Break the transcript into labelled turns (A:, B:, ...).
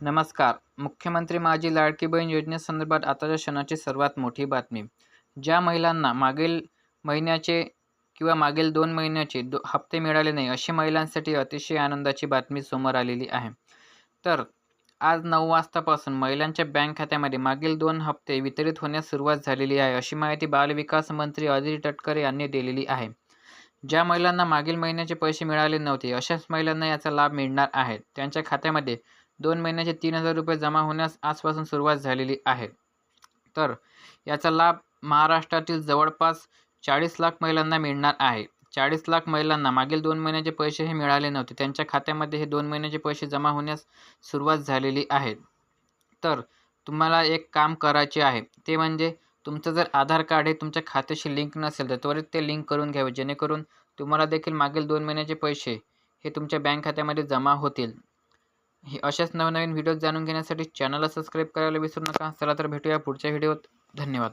A: नमस्कार. मुख्यमंत्री माझी लाडकी बहीण योजनेसंदर्भात आताच्या क्षणाची सर्वात मोठी बातमी. ज्या महिलांना मागील महिन्याचे किंवा मागील दोन महिन्याचे दो हप्ते मिळाले नाही अशी महिलांसाठी अतिशय आनंदाची बातमी समोर आलेली आहे. तर आज नऊ वाजतापासून महिलांच्या बँक खात्यामध्ये मागील दोन हप्ते वितरित होण्यास सुरुवात झालेली आहे अशी माहिती बालविकास मंत्री अदिती तटकरे यांनी दिलेली आहे. ज्या महिलांना मागील महिन्याचे पैसे मिळाले नव्हते अशाच महिलांना याचा लाभ मिळणार आहे. त्यांच्या खात्यामध्ये दोन महिन्याचे तीन हजार रुपये जमा होण्यास आजपासून सुरुवात झालेली आहे. तर याचा लाभ महाराष्ट्रातील जवळपास चाळीस लाख महिलांना मिळणार आहे. चाळीस लाख महिलांना मागील दोन महिन्याचे पैसे हे मिळाले नव्हते. त्यांच्या खात्यामध्ये हे दोन महिन्याचे पैसे जमा होण्यास सुरुवात झालेली आहे. तर तुम्हाला एक काम करायचे आहे. ते म्हणजे तुमचं जर आधार कार्ड हे तुमच्या खात्याशी लिंक नसेल तर त्वरित ते लिंक करून घ्यावे. जेणेकरून तुम्हाला देखील मागील दोन महिन्याचे पैसे हे तुमच्या बँक खात्यामध्ये जमा होतील. हे अशाच नवनवीन व्हिडिओज जाणून घेण्यासाठी चॅनलला सबस्क्राईब करायला विसरू नका. चला तर भेटूया पुढच्या व्हिडिओत धन्यवाद.